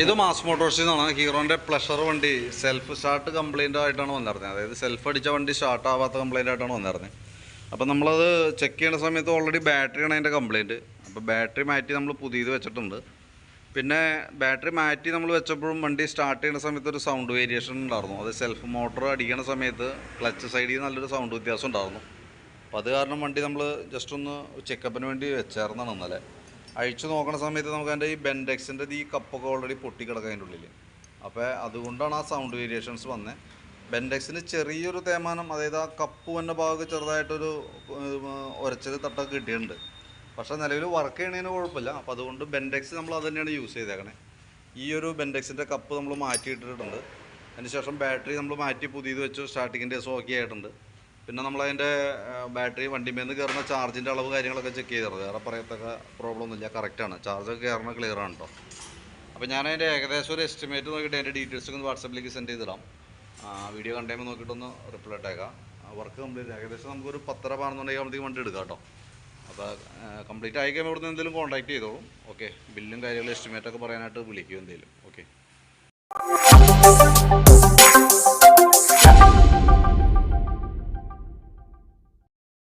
ഇത് മാസ് മോട്ടോഴ്സിൽ നിന്നാണ് ഹീറോന്റെ പ്ലഷർ വണ്ടി സെൽഫ് സ്റ്റാർട്ട് കംപ്ലൈന്റ് ആയിട്ടാണ് വന്നിരുന്നത്. അതായത് സെൽഫ് അടിച്ച വണ്ടി സ്റ്റാർട്ട് ആവാത്ത കംപ്ലൈന്റ് ആയിട്ടാണ് വന്നിരുന്നത്. അപ്പോൾ നമ്മളത് ചെക്ക് ചെയ്യുന്ന സമയത്ത് ഓൾറെഡി ബാറ്ററിയാണ് അതിന്റെ കംപ്ലൈന്റ് അപ്പോൾ ബാറ്ററി മാറ്റി നമ്മൾ പുതിയത് വെച്ചിട്ടുണ്ട്. പിന്നെ ബാറ്ററി മാറ്റി നമ്മൾ വെച്ചപ്പോഴും വണ്ടി സ്റ്റാർട്ട് ചെയ്യുന്ന സമയത്ത് ഒരു സൗണ്ട് വേരിയേഷൻ ഉണ്ടായിരുന്നു. അത് സെൽഫ് മോട്ടോർ അടിക്കുന്ന സമയത്ത് ക്ലച്ച് സൈഡിൽ നല്ലൊരു സൗണ്ട് വ്യത്യാസം ഉണ്ടായിരുന്നു. അപ്പോൾ അത് കാരണം വണ്ടി നമ്മൾ ജസ്റ്റ് ഒന്ന് ചെക്കപ്പിന് വേണ്ടി വെച്ചായിരുന്നാണ് ഇന്നലെ. അഴിച്ചു നോക്കുന്ന സമയത്ത് നമുക്ക് അതിന്റെ ഈ ബെൻഡെക്സിന്റെ ഈ കപ്പൊക്കെ ഓൾറെഡി പൊട്ടിക്കിടക്കുക അതിന്റെ ഉള്ളിൽ അപ്പോൾ അതുകൊണ്ടാണ് ആ സൗണ്ട് വേരിയേഷൻസ് വന്നത് ബെൻഡെക്സിന് ചെറിയൊരു തേമാനം അതായത് ആ കപ്പ് വന്ന ഭാഗത്ത് ചെറുതായിട്ടൊരു ഉരച്ചൽ തട്ടൊക്കെ കിട്ടിയിട്ടുണ്ട്. പക്ഷേ നിലവിൽ വർക്ക് ചെയ്യണതിന് കുഴപ്പമില്ല. അപ്പോൾ അതുകൊണ്ട് ബെൻഡെക്സ് നമ്മൾ അത് തന്നെയാണ് യൂസ് ചെയ്തേക്കണേ. ഈ ഒരു ബെൻഡെക്സിന്റെ കപ്പ് നമ്മൾ മാറ്റിയിട്ടിട്ടുണ്ട്. അതിനുശേഷം ബാറ്ററി നമ്മൾ മാറ്റി പുതിയത് വെച്ചു സ്റ്റാർട്ടിങ്ങിന്റെ ഓക്കെ ആയിട്ടുണ്ട്. പിന്നെ നമ്മൾ നമ്മളതിന്റെ ബാറ്ററി വണ്ടിമേൽ നിന്ന് കയറുന്ന ചാർജിന്റെ അളവ് കാര്യങ്ങളൊക്കെ ചെക്ക് ചെയ്തിരുന്നു വേറെ പറയത്തക്ക പ്രോബ്ലം ഒന്നുമില്ല. കറക്റ്റാണ് ചാർജൊക്കെ കയറണ ക്ലിയർ ആണ് കേട്ടോ അപ്പോൾ ഞാൻ അതിന്റെ ഏകദേശം ഒരു എസ്റ്റിമേറ്റ് നോക്കിയിട്ട് അതിന്റെ ഡീറ്റെയിൽസ് ഒന്ന് വാട്സപ്പിലേക്ക് സെൻഡ് ചെയ്തിടാം. വീഡിയോ കണ്ടുമ്പോൾ നോക്കിയിട്ടൊന്ന് റിപ്ലൈ ഇട്ടേക്കാം. വർക്ക് കംപ്ലീറ്റ് ഏകദേശം നമുക്കൊരു പത്തര പതിനൊന്നുണ്ടെങ്കിൽ വണ്ടി എടുക്കാം കേട്ടോ അപ്പോൾ കംപ്ലീറ്റ് ആയി കഴിയുമ്പോൾ ഇവിടുന്ന് എന്തെങ്കിലും കോൺടാക്ട് ചെയ്തോളും. ഓക്കെ ബില്ലും കാര്യങ്ങളും എസ്റ്റിമേറ്റൊക്കെ പറയാനായിട്ട് വിളിക്കും എന്തെങ്കിലും. ഓക്കെ